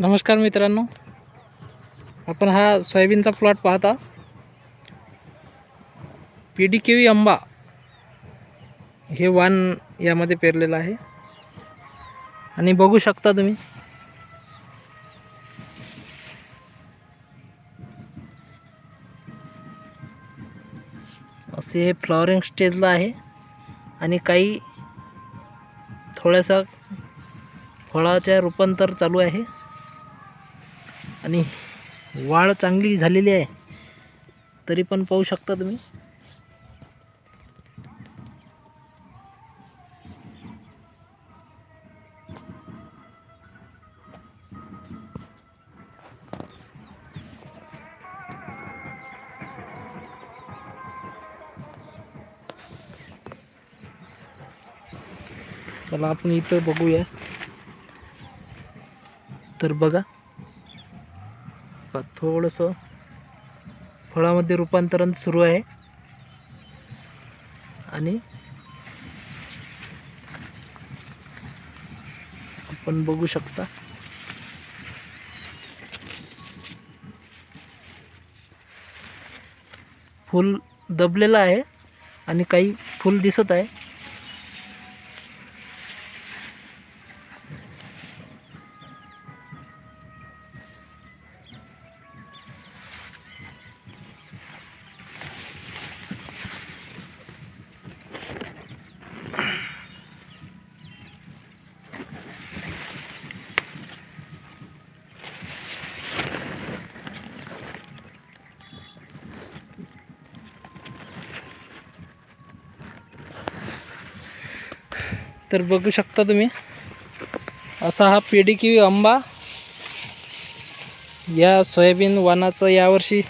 नमस्कार मित्रांनो. आपण हा सोयाबीनचा प्लॉट पाहता. पी डी के व्ही आंबा हे वन यामध्ये पेरलेलं आहे. आणि बघू शकता तुम्ही. असे हे फ्लॉवरिंग स्टेजला आहे. आणि काही थोड्यासा फळाच्या रूपांतर चालू आहे. आणि वाढ चांगली झालेली आहे. तरी पण पाहू शकता तुम्ही. चला आपण इथं बघूया. तर बघा बघा थोडंसं फळामध्ये रूपांतरण सुरू आहे. आणि आपण बघू शकता. फूल दबलेलं आहे आणि काही फूल दिसत आहे. तर बघू शकता तुम्ही. असा हा पेडी किवी आंबा. या सोयाबीन वानाचं यावर्षी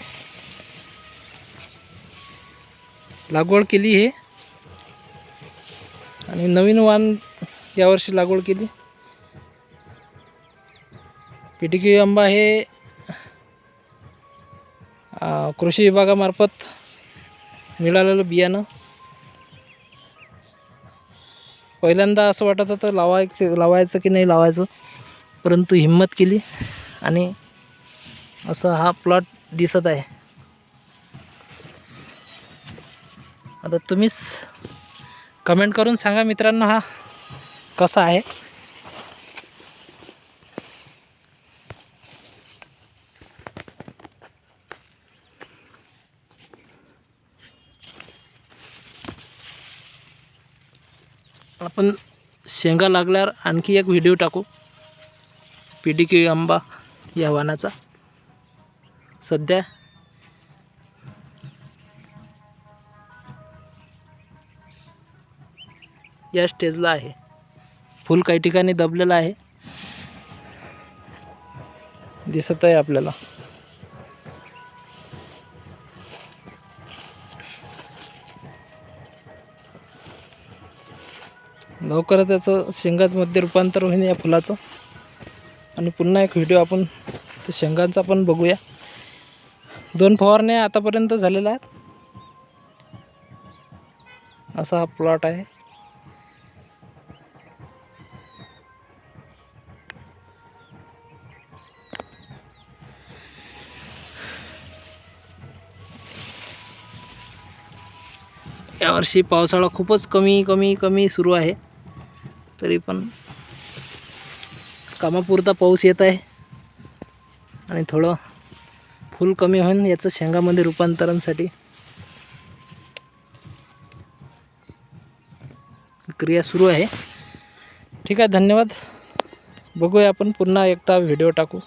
लागवड केली हे. आणि नवीन वाण यावर्षी लागवड केली. पेडी किवी आंबा हे कृषी विभागामार्फत मिळालेलं बियाणं. पहिल्यांदा असं वाटत होतं लावायचं लावायचं की नाही लावायचं. परंतु हिंमत केली आणि असा हा प्लॉट दिसत आहे. आता तुम्हीच कमेंट करून सांगा मित्रांनो हा कसा आहे. आपण शेंगा लागल्यावर आणखी एक व्हिडिओ टाकू. पी डी क्यू आंबा या वाणाचा. सध्या या स्टेजला आहे. फूल काही ठिकाणी दबलेलं आहे. दिसत आहे आपल्याला. लवकरच त्याचं शेंगांमध्ये रूपांतर होईल या फुलाचं. आणि पुन्हा एक व्हिडिओ आपण त्या शेंगांचा पण बघूया. दोन फवारण्या आतापर्यंत झालेल्या आहेत. असा हा प्लॉट आहे. यावर्षी पावसाळा खूपच कमी कमी कमी सुरू आहे. तरी पण कामापुरता पाऊस येत आहे. आणि थोडं फूल कमी होईल याचं शेंगामध्ये रूपांतरणसाठी क्रिया सुरू आहे. ठीक आहे धन्यवाद. बघूया आपण पुन्हा एकदा व्हिडिओ टाकू.